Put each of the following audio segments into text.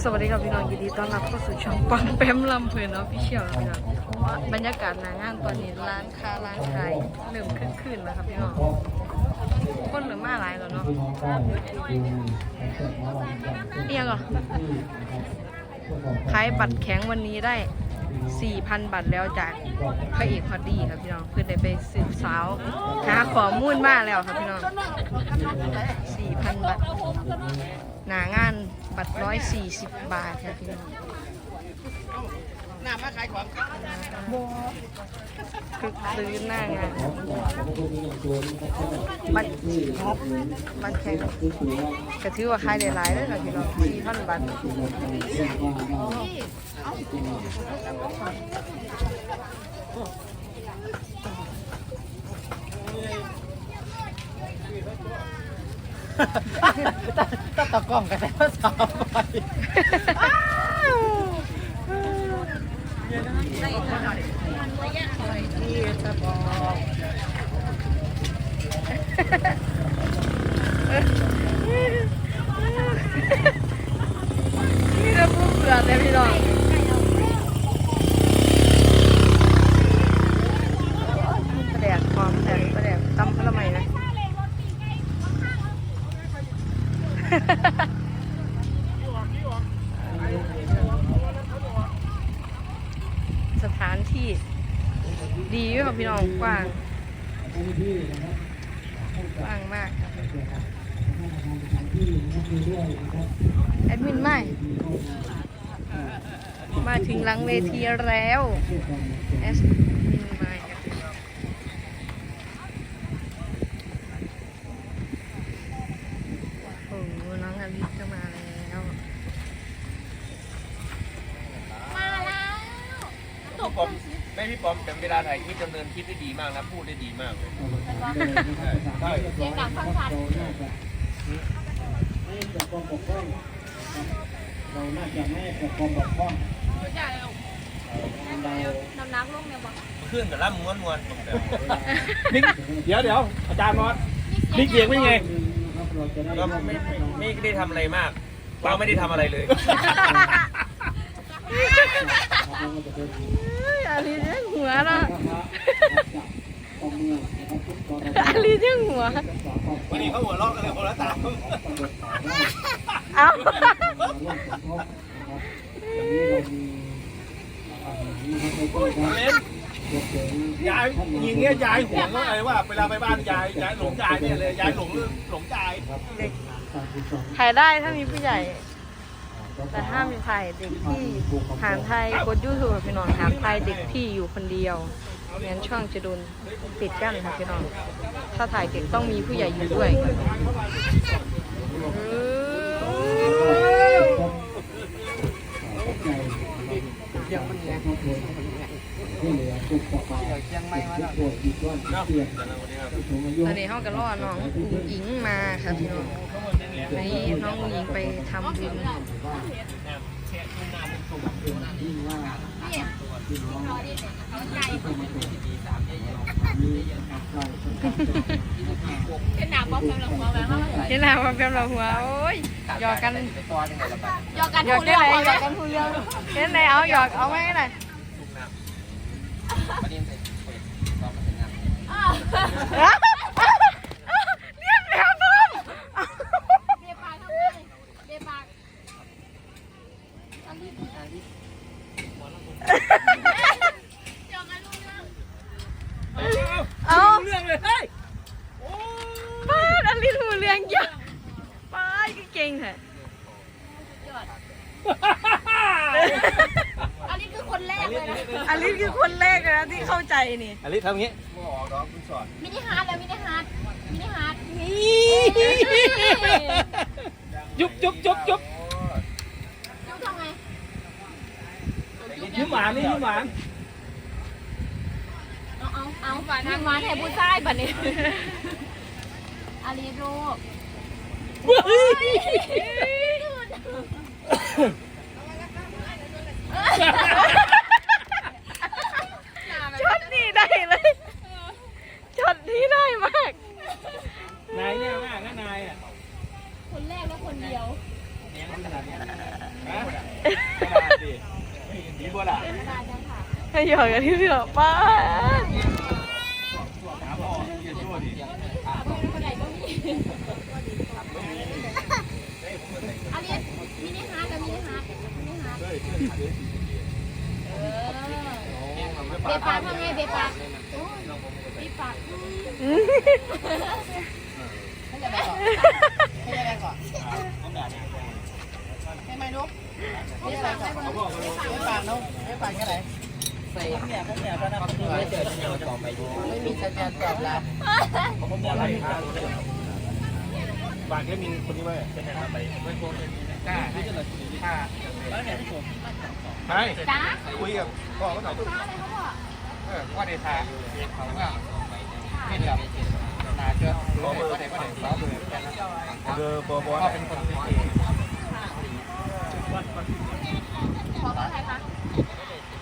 สวัสดีครับพี่น้องยินดีต้อนรับเข้าสู่ช่องปังแปมลำเพลินออฟฟิเชียลพี่น้องบรรยากาศหนางานตอนนี้ร้านค้าร้านขายเริ่มขึ้นขึ้นแล้วครับพี่น้องคนเหลือมาหลายแล้วเนาะเอียงเหรอขายบัตรแข็งวันนี้ได้ 4,000บัตรแล้วจากพระเอกพอดีครับพี่น้องเพื่อนได้ไปสืบสาวหาข้อมูลมาแล้วครับพี่น้อง4,000บัตรหนางาน บัตรร้อยสี่สิบบาทค่ะพี่น้องหน้ามาขายของคือซื้อหน้างานบัตรบัตรแข่งก็ถือว่าขายได้หลายเลยค่ะพี่น้องสี่พันบัตร ตัดตะกล้องกันแล้วสาวไปนี่จะบอก นี่เราพูดเปลือกเลยพี่น้องประแดกหอมแต่ประแดกตำพะละไมนะ สถานที่ ดีอยู่ค่ะพี่น้องกว้างกว้างมากแอดมินไม่มาถึงหลังเวทีแล้วแอดมินไม่ครับโอ้โหน้องอลิสก็มาแล้ว พี่ ปอมไม่พี่ปอมแต่เวลาถ่ายคลิปดำเนินคลิปได้ดีมากนะพูดได้ดีมากเลยใช่เสียงดังฟังชัดเราน่าจะไม่ปกครองบกพร่องน้ำนักลงเนี่ยบอกขึ้นกับล่ำม้วนม้วนผมแต่เดี๋ยวเดี๋ยวอาจารย์นอตนิกเกียงเป็นไงก็ไม่ไม่ได้ทำอะไรมาก เราไม่ได้ทำอะไรเลย อาลีเจ้งหัวเนาะอาลีเจ้งหัววันนี้เขาหัวเราะกันเลยคนละตามเอายายยิงเงี้ยยายห่วงอะไรว่าเวลาไปบ้านยายยายหลงยายเนี่ยเลยยายหลงเรื่องหลงยายถ่ายได้ถ้ามีผู้ใหญ่ แต่ห้ามถ่ายเด็กที่หามไทยกดยูทูบพี่น้องหามไทยเด็กพี่อยู่คนเดียวงั้นช่องจะโดนปิดกั้นค่ะพี่น้อง ถ้าถ่ายเด็กต้องมีผู้ใหญ่อยู่ด้วยตอนนี้ห้องกันรอน้องอุ๋งอิงมาค่ะพี่น้อง วันนี้น้องอุ๋งอิงไปทำบุญเป็นหนักบอกเพิ่มหลังหัวแบบว่าเห็นแล้วว่าเป็นเราหัวโอ้ยหยอกกันยอกันหยอกผู้ได้เรื่องไหนหยอกกันผู้เรื่องเห็นไหนเอาหยอกเอาไว้ไหนเรียกแล้วน้อง เบียปากทำไมเบียปากยอกันรู้ เรื่องเอาเรื่องเลยเฮ้ยป้าดอลินหูเรื่องเยอะป้าดก็เก่งแท้ยอดอันนี้คือคนแรกเลยนะอลินคือคนแรกเลยนะที่เข้าใจนี่อลิทำงี้มินิฮาร์ดแล้วมินิฮาร์ดมินิฮาร์ด ยุบยุบยุบยุบ ยูทำไง ยิ้ม หวานนี่ยิ้มหวานเอาเอาเอาหวานหวานให้ผู้ชายบัดนี้อาลีลูกช็อตนี้ได้เลยช็อตนี้ได้มาก นายเนี่ยมากนะนายอะคนแรกและคนเดียวฮะดี บ่ล่ะให้หยอกกันที่เหลือป้าถามพ่อเรียนชั่วดิอาเรียนมินิฮาร์ดกับมินิฮาร์ดมินิฮาร์ดเออเบปากทำไงเบปากโอ้ยเบปากอืมให้ยังไงก่อน ให้ยังไงก่อนให้ไหมนุ๊กให้ยังไงก่อนให้ปากนุ๊กให้ปากแค่ไหนใส่เนี่ยพวกเนี่ยก็น่าจะไม่เจอสัญญาณตอบไปไม่มีสัญญาณตอบรับผมอยากไปบ้านแค่มีคนนี้ไหมเป็นยังไงไปไม่โกงกล้าที่จะเลยค่าใช่จ้าคุยกับพ่อเขาหน่อยจ้าอะไรเขาบอกเออว่าในทางเขาว่าไม่ดับนาเชื่อรู้ว่าไหนว่าไหนเขาเบอร์แค่นั้นเบอร์บอบอพ่อเป็นคนที่เก่ง ขอเบอร์อะไรคะ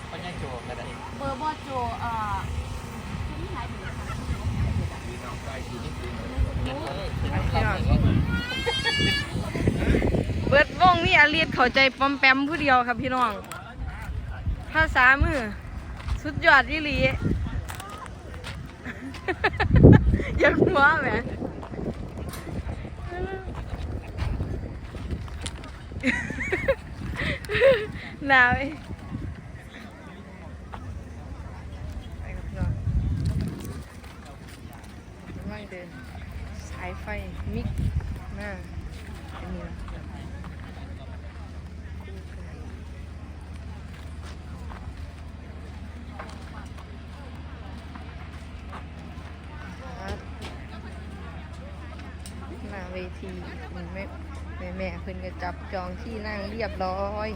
เขาแย่งโจกันเองเบอร์บอโจเอ่อที่ไหนดีคะเบิดวงนี่อาเลียดเข้าใจปอมแปมผู้เดียวครับพี่น้อง ภาษามือ สุดยอดอีหลีอยากหัวแหม หนาวไปกับพี่น้องเดินสายไฟมิกหน้าอันนี้นะหน้าเวทีแม่ แม่แม่เพิ่นก็จับจองที่นั่งเรียบร้อย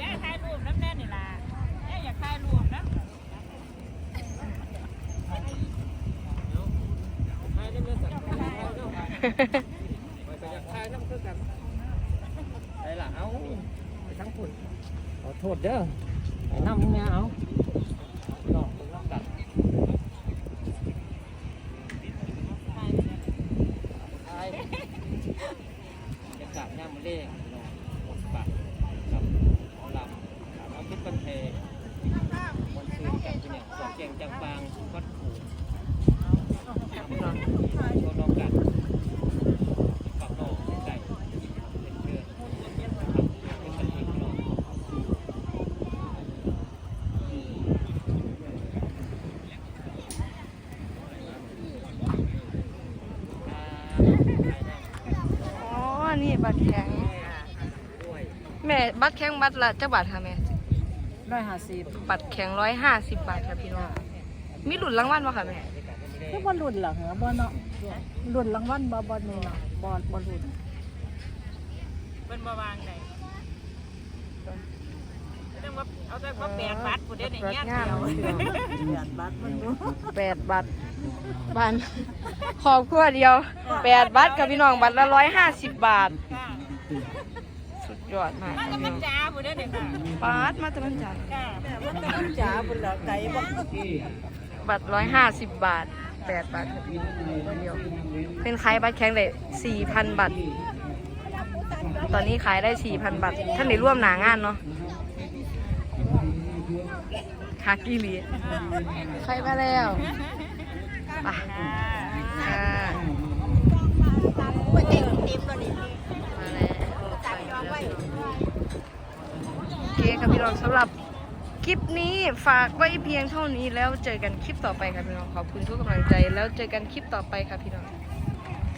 ย่าถ่ายรูปน้ำแน่นี่ล่ะย่าอยากถ่ายรูปนะไอ้ล่ะเอาไปทั้งฝุ่นขอโทษเด้อไอ้น้ำเนี่ยเอาลองลองกัดใช่จะกลับย่ามมา เลขลองหมดปากกับหมอลำถามเอาเป็นบันเทวันคืนกับที่เนี่ยสองเกียงจังปางวัดขู่ก็ลองกัดฝักนอกไก่เป็นเกลือ เป็นกันเองเนาะ อ๋อ นี่บัตรแข็ง แม่ บัตรแข็งบัตรละเจ้าบาทค่ะแม่ร้อยห้าสิบบัตรแข็งร้อยห้าสิบบาทค่ะพี่น้องมีหลุดรางวัลป่ะค่ะแม่คือบอลลุ่นเหรอเหรอบอลเนาะลุ่นรางวัลบอบอลนี่เนาะบอลบอลลุ่นเป็นบาวางไหนเอาแต่ว่าเอาแต่ว่าแปดบาทกูได้ในเงี้ยเดียวแปดบาทมันรู้แปดบัตรบันขอบครัวเดียวแปดบัตรค่ะพี่น้องบัตรละร้อยห้าสิบบาทค่ะสุด ยอดมากมาค่ะจะพี่มันน้องจ้ากูได้เนี่ยค่ะบาทมาแต่มันจ่ายค่ะมันจะมันจ้าบุญเหลือไก่บ่บัตรร้อยห้าสิบบาทแปดบาทค่ะพี่น้องเดียวเป็นขายบัตรแข็งเลยสี่พันบาทตอนนี้ขายได้สี่พันบาทท่านได้ร่วมหนางานเนาะคากิลีใครมาแล้วไปค่ะ มันเต็มเต็มตัวนี้ มาแล้วโองสำหรับคลิปนี้ฝากไว้เพียงเท่านี้แล้วเจอกันคลิปต่อไปครับพี่น้องขอบคุณทุกกำลังใจ แล้วเจอกันคลิปต่อไปครับพี่น้อง